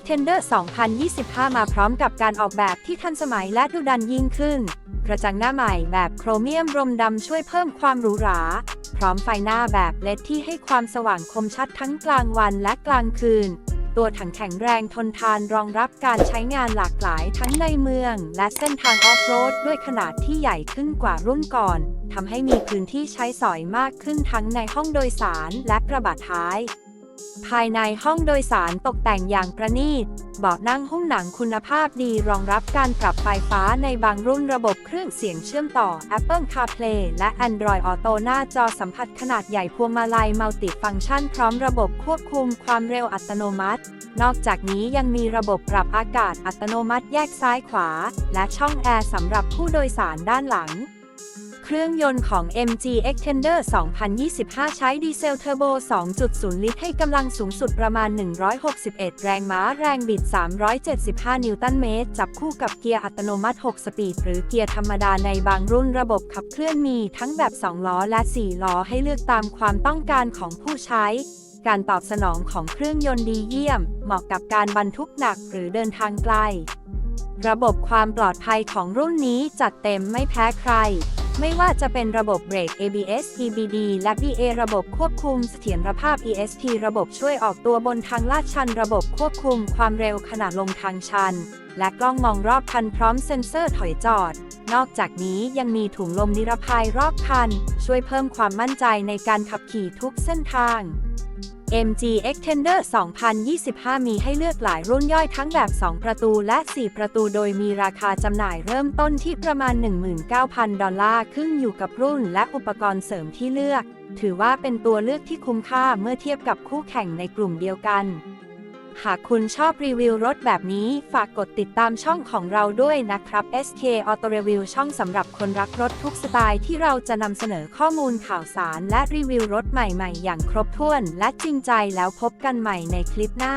Extender 2025 มาพร้อมกับการออกแบบที่ทันสมัยและดุดันยิ่งขึ้น กระจังหน้าใหม่แบบโครเมียมรมดำช่วยเพิ่มความหรูหรา พร้อมไฟหน้าแบบเลดที่ให้ความสว่างคมชัดทั้งกลางวันและกลางคืน ตัวถังแข็งแรงทนทานรองรับการใช้งานหลากหลายทั้งในเมือง และเส้นทางออฟโรดด้วยขนาดที่ใหญ่ขึ้นกว่ารุ่นก่อนทำให้มีพื้นที่ใช้สอยมากขึ้นทั้งในห้องโดยสารและกระบะท้าย ภายในห้องโดยสารตกแต่งอย่างประณีต เบาะนั่งหุ้มหนังคุณภาพดีรองรับการปรับไฟฟ้าในบางรุ่นระบบเครื่องเสียงเชื่อมต่อ Apple CarPlay และ Android Auto หน้าจอสัมผัสขนาดใหญ่พวงมาลัยมัลติฟังก์ชันพร้อมระบบควบคุมความเร็วอัตโนมัติ นอกจากนี้ยังมีระบบปรับอากาศอัตโนมัติแยกซ้ายขวา และช่องแอร์สำหรับผู้โดยสารด้านหลัง เครื่องยนต์ของ MG Extender 2025 ใช้ดีเซลเทอร์โบ 2.0 ลิตร ให้กำลังสูงสุดประมาณ 161 แรงม้า แรงบิด 375 นิวตันเมตร จับคู่กับเกียร์อัตโนมัติ 6 สปีด หรือเกียร์ธรรมดาในบางรุ่นระบบขับเคลื่อนมีทั้งแบบ 2 ล้อและ 4 ล้อให้เลือกตามความต้องการของผู้ใช้ การตอบสนองของเครื่องยนต์ดีเยี่ยม เหมาะกับการบรรทุกหนักหรือเดินทางไกลระบบความปลอดภัยของรุ่นนี้จัดเต็มไม่แพ้ใคร ไม่ว่าจะเป็นระบบเบรก ABS EBD และ BA ระบบควบคุมเสถียรภาพ ESP ระบบช่วยออกตัวบนทางลาดชัน ระบบควบคุมความเร็วขณะลงทางชัน และกล้องมองรอบคันพร้อมเซ็นเซอร์ถอยจอด นอกจากนี้ยังมีถุงลมนิรภัยรอบคัน ช่วยเพิ่มความมั่นใจในการขับขี่ทุกเส้นทาง MG Extender 2025 มีให้เลือกหลายรุ่นย่อยทั้งแบบ 2 ประตูและ 4 ประตูโดยมีราคาจำหน่ายเริ่มต้นที่ประมาณ 19,000 ดอลลาร์ขึ้นอยู่กับรุ่นและอุปกรณ์เสริมที่เลือก ถือว่าเป็นตัวเลือกที่คุ้มค่าเมื่อเทียบกับคู่แข่งในกลุ่มเดียวกัน หากคุณชอบรีวิวรถแบบนี้ฝากกดติดตามช่องของเราด้วยนะครับ SK Auto Review ช่องสำหรับคนรักรถทุกสไตล์ที่เราจะนำเสนอข้อมูลข่าวสารและรีวิวรถใหม่ๆ อย่างครบถ้วนและจริงใจแล้วพบกันใหม่ในคลิปหน้า